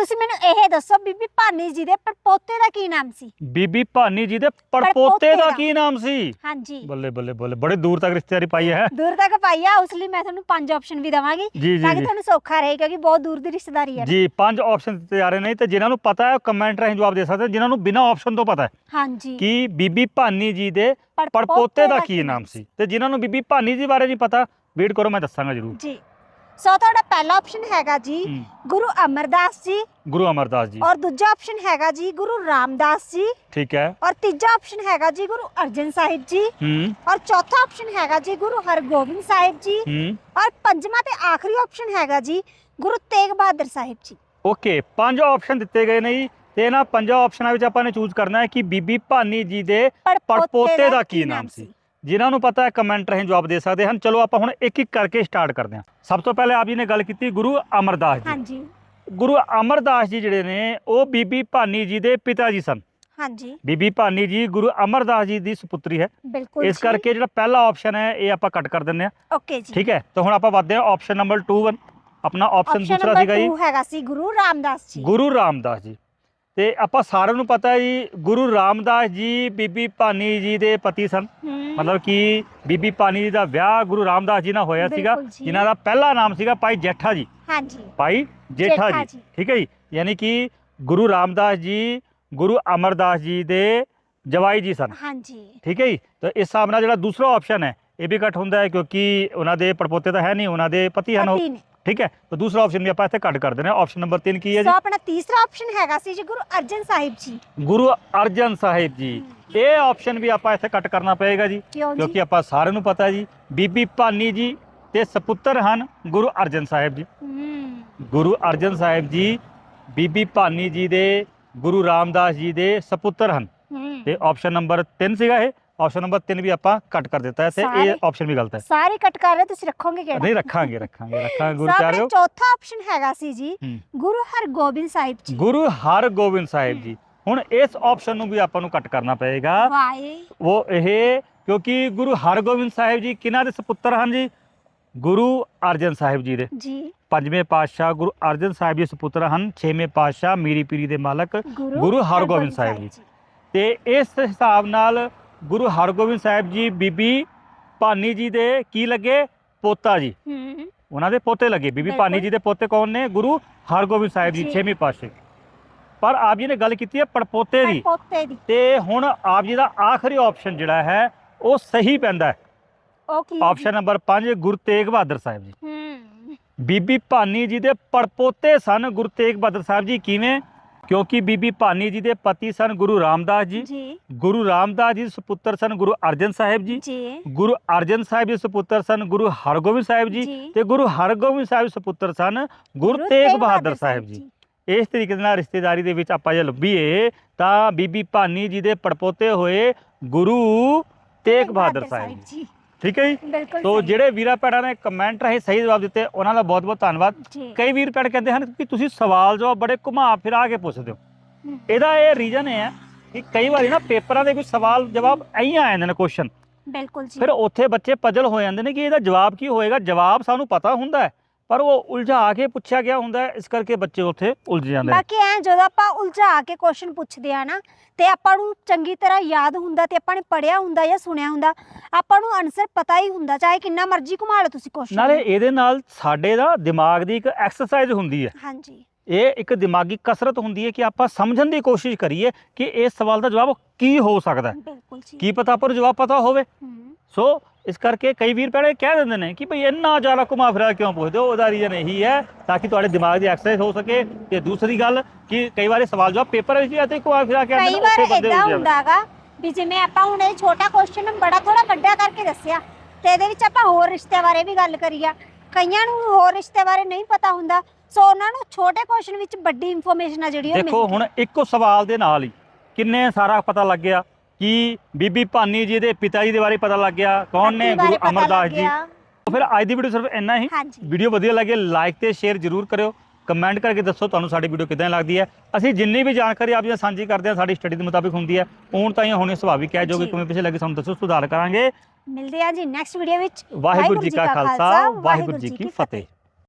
ਤੁਸੀਂ ਮੈਨੂੰ ਇਹ ਦੱਸੋ ਬੀਬੀ ਭਾਨੀ ਜੀ ਦੇ ਪੜਪੋਤੇ ਦਾ ਕੀ ਨਾਮ ਸੀ? ਬੀਬੀ ਭਾਨੀ ਜੀ ਦੇ ਪੜਪੋਤੇ ਪੜਪੋਤੇ ਦਾ। ਦਾ। ਕੀ ਨਾਮ ਸੀ? ਹਾਂਜੀ। ਬੱਲੇ ਬੱਲੇ ਬੱਲੇ ਬੜੇ ਦੂਰ ਤੱਕ ਰਿਸ਼ਤੇਦਾਰੀ ਪਾਈ ਹੈ। ਦੂਰ ਤੱਕ ਪਾਈ ਆ ਉਸ ਲਈ ਮੈਂ ਤੁਹਾਨੂੰ ਪੰਜ ਆਪਸ਼ਨ ਵੀ ਦਵਾਂਗੀ ਜੀ ਤਾਂ ਕਿ ਜੀ। ਤੁਹਾਨੂੰ ਸੌਖਾ ਰਹੇ ਕਿਉਂਕਿ ਬਹੁਤ ਦੂਰ ਦੀ ਰਿਸ਼ਤੇਦਾਰੀ ਹੈ। ਜੀ ਪੰਜ ਆਪਸ਼ਨ ਦਿੱਤੇ ਜਾ ਰਹੇ ਨੇ ਤੇ ਜਿਨ੍ਹਾਂ ਨੂੰ ਪਤਾ ਹੈ ਕਮੈਂਟ ਰਾਹੀਂ ਜਵਾਬ ਦੇ ਸਕਦੇ ਨੇ, ਜਿਨ੍ਹਾਂ ਨੂੰ ਬਿਨਾਂ ਆਪਸ਼ਨ ਤੋਂ ਪਤਾ ਹੈ। ਹਾਂਜੀ। ਕਿ ਬੀਬੀ ਭਾਨੀ ਜੀ ਦੇ ਪੜਪੋਤੇ ਦਾ ਕੀ ਨਾਮ ਸੀ? ਤੇ ਜਿਨ੍ਹਾਂ ਨੂੰ ਬੀਬੀ ਭਾਨੀ ਜੀ ਬਾਰੇ ਨਹੀਂ ਪਤਾ ਵੇਟ ਕਰੋ ਮੈਂ ਦੱਸਾਂਗਾ ਜਰੂਰ। ਜੀ। ਸੋ ਤੁਹਾਡਾ ਪਹਿਲਾ ਆਪਸ਼ਨ ਹੈਗਾ ਜੀ ਹੂੰ। ਗੁਰੂ ਅਮਰਦਾਸ ਜੀ। ਗੁਰੂ ਅਮਰਦਾਸ ਜੀ। ਔਰ ਦੂਜਾ ਆਪਸ਼ਨ ਹੈਗਾ ਜੀ ਗੁਰੂ ਰਾਮਦਾਸ ਜੀ। ਠੀਕ ਹੈ। ਔਰ ਤੀਜਾ ਆਪਸ਼ਨ ਹੈਗਾ ਜੀ ਗੁਰੂ ਅਰਜਨ ਸਾਹਿਬ ਜੀ। ਹੂੰ। ਔਰ ਚੌਥਾ ਆਪਸ਼ਨ ਹੈਗਾ ਜੀ ਗੁਰੂ ਹਰਗੋਬਿੰਦ ਸਾਹਿਬ ਜੀ। ਹੂੰ। ਔਰ ਪੰਜਵਾਂ ਤੇ ਆਖਰੀ ਆਪਸ਼ਨ ਹੈਗਾ ਜੀ ਗੁਰੂ ਤੇਗ ਬਹਾਦਰ ਸਾਹਿਬ ਜੀ। ਓਕੇ ਪੰਜ ਆਪਸ਼ਨ ਦਿੱਤੇ ਗਏ ਨੇ ਜੀ। ਤੇ ਇਹਨਾਂ ਪੰਜਾਂ ਆਪਸ਼ਨਾਂ ਵਿੱਚ ਆਪਾਂ ਨੇ ਚੂਜ਼ ਕਰਨਾ ਹੈ ਕਿ ਬੀਬੀ ਭਾਨੀ ਜੀ ਦੇ ਪੜਪੋਤੇ ਦਾ ਕੀ ਨਾਮ ਸੀ? ਜਿਨ੍ਹਾਂ ਨੂੰ ਪਤਾ ਹੈ ਕਮੈਂਟ ਰਾਹੀਂ ਜਵਾਬ ਦੇ ਸਕਦੇ ਹਨ। ਚਲੋ ਆਪਾਂ ਹੁਣ ਇੱਕ ਇੱਕ ਕਰਕੇ ਸਟਾਰਟ ਕਰਦੇ ਹਾਂ। ਸਭ ਤੋਂ ਪਹਿਲੇ ਆਪ ਜੀ ਨੇ ਗੱਲ ਕੀਤੀ ਗੁਰੂ ਅਮਰਦਾਸ ਜੀ। ਹਾਂਜੀ। ਗੁਰੂ ਅਮਰਦਾਸ ਜੀ ਜਿਹੜੇ ਨੇ ਉਹ ਬੀਬੀ ਭਾਨੀ ਜੀ ਦੇ ਪਿਤਾ ਜੀ ਸਨ। ਹਾਂਜੀ। ਬੀਬੀ ਭਾਨੀ ਜੀ ਗੁਰੂ ਅਮਰਦਾਸ ਜੀ ਦੀ ਸੁਪੁੱਤਰੀ ਹੈ। ਬਿਲਕੁਲ ਇਸ ਕਰਕੇ ਜਿਹੜਾ ਪਹਿਲਾ ਆਪਸ਼ਨ ਹੈ ਇਹ ਆਪਾਂ ਕੱਟ ਕਰ ਦਿੰਦੇ ਹਾਂ। ਓਕੇ ਜੀ। ਠੀਕ ਹੈ? ਤਾਂ ਹੁਣ ਆਪਾਂ ਵੱਧਦੇ ਹਾਂ। ਆਪਸ਼ਨ ਨੰਬਰ 2 1 ਆਪਣਾ ਆਪਸ਼ਨ ਆਪਸ਼ਨ ਦੂਸਰਾ ਨੰਬਰ ਸੀਗਾ ਜੀ। 2 ਹੈਗਾ ਸੀ ਗੁਰੂ ਰਾਮਦਾਸ ਜੀ। ਗੁਰੂ ਰਾਮਦਾਸ ਜੀ। ਤੇ ਆਪਾਂ ਸਾਰਿਆਂ ਨੂੰ ਪਤਾ ਜੀ ਗੁਰੂ ਰਾਮਦਾਸ ਜੀ ਬੀਬੀ ਭਾਨੀ ਜੀ ਦੇ ਪਤੀ ਸਨ। ਮਤਲਬ ਕਿ ਬੀਬੀ ਭਾਨੀ ਜੀ ਦਾ ਵਿਆਹ ਗੁਰੂ ਰਾਮਦਾਸ ਜੀ ਨਾਲ ਹੋਇਆ ਸੀਗਾ ਬਿਲਕੁਲ ਜੀ। ਜਿਨ੍ਹਾਂ ਦਾ ਪਹਿਲਾ ਨਾਮ ਸੀਗਾ ਭਾਈ ਜੇਠਾ ਜੀ। ਹਾਂਜੀ। ਭਾਈ ਜੇਠਾ ਜੇਠਾ ਜੀ। ਜੀ। ਠੀਕ ਹੈ ਜੀ ਯਾਨੀ ਕਿ ਗੁਰੂ ਰਾਮਦਾਸ ਜੀ ਗੁਰੂ ਅਮਰਦਾਸ ਜੀ ਦੇ ਜਵਾਈ ਜੀ ਸਨ। ਹਾਂਜੀ। ਠੀਕ ਹੈ ਜੀ ਤਾਂ ਇਸ ਹਿਸਾਬ ਨਾਲ ਜਿਹੜਾ ਦੂਸਰਾ ਆਪਸ਼ਨ ਹੈ ਇਹ ਵੀ ਘੱਟ ਹੁੰਦਾ ਹੈ ਕਿਉਂਕਿ ਉਹਨਾਂ ਦੇ ਪੜਪੋਤੇ ਤਾਂ ਹੈ ਨਹੀਂ ਉਹਨਾਂ ਦੇ ਪਤੀ ਹਨ ਉਹ। ਪਤੀ ਨੇ। ਠੀਕ ਹੈ? ਤਾਂ ਦੂਸਰਾ ਆਪਸ਼ਨ ਵੀ ਆਪਾਂ ਇੱਥੇ ਕੱਟ ਕਰ ਹਾਂ। ਆਪਸ਼ਨ ਨੰਬਰ 3 ਕੀ ਹੈ ਸੋ ਜੀ ਆਪਣਾ ਤੀਸਰਾ ਆਪਸ਼ਨ ਹੈਗਾ ਸੀ ਜੀ ਗੁਰੂ ਅਰਜਨ ਸਾਹਿਬ ਜੀ। ਗੁਰੂ ਅਰਜਨ ਸਾਹਿਬ ਜੀ। ਇਹ ਆਪਸ਼ਨ ਵੀ ਆਪਾਂ ਇੱਥੇ ਕੱਟ ਕਰਨਾ ਪਏਗਾ ਜੀ ਕਿਉਂ ਜੀ? ਕਿਉਂਕਿ ਆਪਾਂ ਸਾਰਿਆਂ ਨੂੰ ਪਤਾ ਜੀ ਬੀਬੀ ਭਾਨੀ ਜੀ ਤੇ ਸਪੁੱਤਰ ਹਨ ਗੁਰੂ ਅਰਜਨ ਸਾਹਿਬ ਜੀ। ਹੂੰ, ਗੁਰੂ ਅਰਜਨ ਸਾਹਿਬ ਜੀ ਬੀਬੀ ਭਾਨੀ ਜੀ ਦੇ ਗੁਰੂ ਰਾਮਦਾਸ ਜੀ ਦੇ ਸਪੁੱਤਰ ਹਨ। ਹੂੰ। ਤੇ ਆਪਸ਼ਨ ਨੰਬਰ 3 ਸੀਗਾ ਇਹ। ਆਪਸ਼ਨ ਨੰਬਰ 3 ਵੀ ਆਪਾਂ ਕੱਟ ਕਰ ਦਿੱਤਾ ਹੈ ਤੇ ਸਾਰੇ- ਇਹ ਆਪਸ਼ਨ ਵੀ ਗਲਤ ਹੈ। ਸਾਰੇ ਕੱਟ ਕਰ ਰਹੇ ਤੁਸੀਂ ਰੱਖੋਗੇ ਕਿਹੜਾ? ਨਹੀਂ ਰੱਖਾਂਗੇ ਰੱਖਾਂਗੇ ਰੱਖਾਂਗੇ ਗੁਰੂ ਪਿਆਰਿਓ। ਚੌਥਾ ਆਪਸ਼ਨ ਹੈਗਾ ਸੀ ਜੀ ਹੂੰ। ਗੁਰੂ ਹਰਗੋਬਿੰਦ ਸਾਹਿਬ ਜੀ। ਗੁਰੂ ਹਰਗੋਬਿੰਦ ਸਾਹਿਬ ਜੀ। ਹੁਣ ਇਸ ਆਪਸ਼ਨ ਨੂੰ ਵੀ ਆਪਾਂ ਨੂੰ ਕੱਟ ਕਰਨਾ ਪਏਗਾ। ਵਾਏ। ਉਹ ਇਹ ਕਿਉਂਕਿ ਗੁਰੂ ਹਰਗੋਬਿੰਦ ਸਾਹਿਬ ਜੀ ਕਿਹਨਾਂ ਦੇ ਸੁਪੁੱਤਰ ਹਨ ਜੀ? ਗੁਰੂ ਅਰਜਨ ਸਾਹਿਬ ਜੀ ਦੇ। ਜੀ। ਪੰਜਵੇਂ ਪਾਤਸ਼ਾਹ ਗੁਰੂ ਅਰਜਨ ਸਾਹਿਬ ਜੀ ਸੁਪੁੱਤਰ ਹਨ। ਛੇਵੇਂ ਪਾਤਸ਼ਾਹ ਮੀਰੀ ਪੀਰੀ ਦੇ ਮਾਲਕ ਗੁਰੂ ਹਰਗੋਬਿੰਦ ਸਾਹਿਬ ਜੀ। ਤੇ ਇਸ ਹਿਸਾਬ ਨਾਲ ਗੁਰੂ ਹਰਗੋਬਿੰਦ ਸਾਹਿਬ ਜੀ ਬੀਬੀ ਭਾਨੀ ਜੀ ਦੇ ਕੀ ਲੱਗੇ? ਪੋਤਾ ਜੀ। ਹੂੰ। ਉਹਨਾਂ ਦੇ ਪੋਤੇ ਲੱਗੇ। ਬੀਬੀ ਭਾਨੀ। ਜੀ ਦੇ ਪੋਤੇ ਕੌਣ ਨੇ? ਗੁਰੂ ਹਰਗੋਬਿੰਦ ਸਾਹਿਬ ਜੀ ਜੀ। ਛੇਵੇਂ ਪਾਤਸ਼ਾਹ। ਪਰ ਆਪ ਜੀ ਨੇ ਗੱਲ ਕੀਤੀ ਹੈ ਪੜਪੋਤੇ ਦੀ। ਪੋਤੇ ਦੀ। ਤੇ ਹੁਣ ਆਪ ਜੀ ਦਾ ਆਖਰੀ ਆਪਸ਼ਨ ਜਿਹੜਾ ਹੈ ਉਹ ਸਹੀ ਪੈਂਦਾ ਹੈ। ਉਹ ਕੀ ਆਪਸ਼ਨ ਨੰਬਰ 5 ਗੁਰੂ ਤੇਗ ਬਹਾਦਰ ਸਾਹਿਬ ਜੀ। ਹੂੰ। ਬੀਬੀ ਭਾਨੀ ਜੀ ਦੇ ਪੜਪੋਤੇ ਸਨ। ਗੁਰੂ ਤੇਗ ਬਹਾਦਰ ਸਾਹਿਬ ਜੀ ਕਿਵੇਂ? ਕਿਉਂਕਿ ਬੀਬੀ ਭਾਨੀ ਜੀ ਦੇ ਪਤੀ ਸਨ ਗੁਰੂ ਰਾਮਦਾਸ ਜੀ ਜੀ। ਗੁਰੂ ਰਾਮਦਾਸ ਜੀ ਦੇ ਸੁਪੁੱਤਰ ਸਨ ਗੁਰੂ ਅਰਜਨ ਸਾਹਿਬ ਜੀ ਜੀ। ਗੁਰੂ ਅਰਜਨ ਸਾਹਿਬ ਜੀ ਦੇ ਸੁਪੁੱਤਰ ਸਨ ਗੁਰੂ ਹਰਗੋਬਿੰਦ ਸਾਹਿਬ ਜੀ ਜੀ। ਤੇ ਗੁਰੂ ਹਰਗੋਬਿੰਦ ਸਾਹਿਬ ਦੇ ਸੁਪੁੱਤਰ ਸਨ ਗੁਰੂ ਤੇਗ ਬਹਾਦਰ ਸਾਹਿਬ ਜੀ। ਇਸ ਤਰੀਕੇ ਦੇ ਨਾਲ ਰਿਸ਼ਤੇਦਾਰੀ ਦੇ ਵਿੱਚ ਆਪਾਂ ਜੇ ਲੱਭੀਏ ਤਾਂ ਬੀਬੀ ਭਾਨੀ ਜੀ ਦੇ ਪੜਪੋਤੇ ਹੋਏ ਗੁਰੂ ਤੇਗ ਬਹਾਦਰ ਸਾਹਿਬ ਜੀ। ਠੀਕ ਹੈ ਜੀ? ਬਿਲਕੁਲ ਤੋ ਸਹੀ। ਜਿਹੜੇ ਵੀਰਾ ਭੈਣਾਂ ਨੇ ਕਮੈਂਟ ਰਾਹੀਂ ਸਹੀ ਜਵਾਬ ਦਿੱਤੇ ਉਹਨਾਂ ਦਾ ਬਹੁਤ ਬਹੁਤ ਧੰਨਵਾਦ। ਜੀ। ਕਈ ਵੀਰ ਭੈਣ ਕਹਿੰਦੇ ਹਨ ਕਿ ਤੁਸੀਂ ਸਵਾਲ ਜਵਾਬ ਬੜੇ ਘੁਮਾ ਫਿਰਾ ਕੇ ਪੁੱਛਦੇ ਹੋ। ਹਮ। ਇਹਦਾ ਇਹ ਰੀਜ਼ਨ ਹੈ ਕਿ ਕਈ ਵਾਰੀ ਨਾ ਪੇਪਰਾਂ ਦੇ ਵਿੱਚ ਸਵਾਲ ਜਵਾਬ ਐਂ ਆ ਜਾਂਦੇ ਨੇ ਕੁਐਸਚਨ ਬਿਲਕੁਲ ਜੀ। ਫਿਰ ਉੱਥੇ ਬੱਚੇ ਪਜਲ ਹੋ ਜਾਂਦੇ ਨੇ ਕਿ ਇਹਦਾ ਜਵਾਬ ਕੀ ਹੋਏਗਾ? ਜਵਾਬ ਸਾਨੂੰ ਪਤਾ ਹੁੰਦਾ ਹੈ। ਪਰ ਉਹ ਉਲਝਾ ਕੇ ਪੁੱਛਿਆ ਗਿਆ ਹੁੰਦਾ ਹੈ ਇਸ ਕਰਕੇ ਬੱਚੇ ਉੱਥੇ ਉਲਝ ਜਾਂਦੇ ਨੇ। ਬਾਕੀ ਐ ਜਦੋਂ ਆਪਾਂ ਉਲਝਾ ਕੇ ਕੁਐਸਚਨ ਪੁੱਛਦੇ ਆ ਨਾ ਤੇ ਆਪਾਂ ਨੂੰ ਚੰਗੀ ਤਰ੍ਹਾਂ ਯਾਦ ਹੁੰਦਾ ਤੇ ਆਪਾਂ ਨੇ ਪੜਿਆ ਹੁੰਦਾ ਜਾਂ ਸੁਣਿਆ ਹੁੰਦਾ ਆਪਾਂ ਨੂੰ ਆਨਸਰ ਪਤਾ ਹੀ ਹੁੰਦਾ ਚਾਹੇ ਕਿੰਨਾ ਮਰਜ਼ੀ ਘੁਮਾ ਲਓ ਤੁਸੀਂ ਕੁਐਸਚਨ ਨਾਲੇ ਇਹਦੇ ਨਾਲ ਸਾਡੇ ਦਾ ਦਿਮਾਗ ਦੀ ਇੱਕ ਐਕਸਰਸਾਈਜ਼ ਹੁੰਦੀ ਹੈ। ਹਾਂਜੀ। ਇਹ ਇੱਕ ਦਿਮਾਗੀ ਕਸਰਤ ਹੁੰਦੀ ਹੈ ਕਿ ਆਪਾਂ ਸਮਝਣ ਦੀ ਕੋਸ਼ਿਸ਼ ਕਰੀਏ ਕਿ ਇਸ ਸਵਾਲ ਦਾ ਜਵਾਬ ਕੀ ਹੋ ਸਕਦਾ ਹੈ। ਬਿਲਕੁਲ ਜੀ। ਕੀ ਪਤਾ ਪਰ ਜਵਾਬ ਪਤਾ ਹੋਵੇ। ਹਮ, ਸੋ ਇਸ ਕਰਕੇ ਕਈ ਵੀਰ ਪਹਿਲੇ ਕਹਿ ਦਿੰਦੇ ਨੇ ਕਿ ਭਈ ਇੰਨਾ ਜ਼ਿਆਦਾ ਘੁਮਾ ਫਿਰਾ ਕਿਉਂ ਪੁੱਛਦੇ ਹੋ? ਉਹਦਾ ਰੀਜ਼ਨ ਇਹੀ ਹੈ ਤਾਂ ਕਿ ਤੁਹਾਡੇ ਦਿਮਾਗ ਦੀ ਐਕਸਰਸਾਈਜ਼ ਹੋ ਸਕੇ। ਤੇ ਦੂਸਰੀ ਗੱਲ ਕਿ ਕਈ ਵਾਰੀ ਸਵਾਲ ਜਵਾਬ ਪੇਪਰ ਵਿੱਚ ਵੀ ਅਤੇ ਘੁਮਾ ਫਿਰਾ ਕੇ ਆਉਂਦੇ ਕਈ ਨੇ ਵਾਰ ਉੱਥੇ ਬੰਦੇ ਇਦਾਂ ਹੁੰਦਾਗਾ ਵੀ ਜਿਵੇਂ ਆਪਾਂ ਹੁਣ ਇਹ ਛੋਟਾ ਕੁਐਸਚਨ ਬੜਾ ਥੋੜਾ ਵੱਡਾ ਕਰਕੇ ਦੱਸਿਆ ਤੇ ਇਹਦੇ ਵਿੱਚ ਆਪਾਂ ਹੋਰ ਰਿਸ਼ਤੇ ਬਾਰੇ ਵੀ ਗੱਲ ਕਰੀ ਆ। ਕਈਆਂ ਨੂੰ ਹੋਰ ਰਿਸ਼ਤੇ ਬਾਰੇ ਨਹੀਂ ਪਤਾ ਹੁੰਦਾ ਸੋ ਉਹਨਾਂ ਨੂੰ ਛੋਟੇ ਕੁਐਸਚਨ ਵਿੱਚ ਵੱਡੀ ਇਨਫੋਰਮੇਸ਼ਨ ਆ ਜਿਹੜੀ ਉਹ ਦੇਖੋ ਮਿਲਦੀ ਹੁਣ ਇੱਕੋ ਸਵਾਲ ਦੇ ਨਾਲ ਹੀ ਕਿੰਨੇ ਸਾਰਾ ਪਤਾ ਲੱਗ ਗਿਆ ਕਿ ਬੀਬੀ ਭਾਨੀ ਜੀ ਦੇ ਪਿਤਾ ਜੀ ਦੇ ਬਾਰੇ ਪਤਾ ਲੱਗ ਗਿਆ। ਕੌਣ ਨੇ? ਗੁਰੂ ਅਮਰਦਾਸ ਜੀ। ਗਿਆ। ਫਿਰ ਅੱਜ ਦੀ ਵੀਡੀਓ ਸਿਰਫ ਇੰਨਾ ਹੀ। ਹਾਂਜੀ। ਵੀਡੀਓ ਵਧੀਆ ਲੱਗੇ ਲਾਈਕ ਤੇ ਸ਼ੇਅਰ ਜ਼ਰੂਰ ਕਰਿਓ। ਕਮੈਂਟ ਕਰਕੇ ਦੱਸੋ ਤੁਹਾਨੂੰ ਸਾਡੀ ਵੀਡੀਓ ਕਿਦਾਂ ਲੱਗਦੀ ਹੈ। ਅਸੀਂ ਜਿੰਨੀ ਵੀ ਜਾਣਕਾਰੀ ਆਪ ਜੀ ਨਾਲ ਸਾਂਝੀ ਕਰਦੇ ਹਾਂ ਸਾਡੀ ਸਟੱਡੀ ਦੇ ਮੁਤਾਬਿਕ ਹੁੰਦੀ ਹੈ। ਹੁਣ ਤਾਂ ਇਹ ਹੋਣੀ ਸੁਭਾਵਿਕ ਹੈ ਜੋ। ਕਿ ਜੀ। ਕਿਵੇਂ ਪਿੱਛੇ ਲੱਗੇ ਸਾਨੂੰ ਦੱਸੋ ਸੁਧਾਰ ਕਰਾਂਗੇ। ਮਿਲਦੇ ਆ ਜੀ ਨੈਕਸਟ ਵੀਡੀਓ ਵਿੱਚ। ਵਾਹਿਗੁਰੂ ਜੀ ਕਾ ਖਾਲਸਾ ਵਾਹਿਗੁਰੂ ਜੀ ਕੀ ਫਤਿਹ।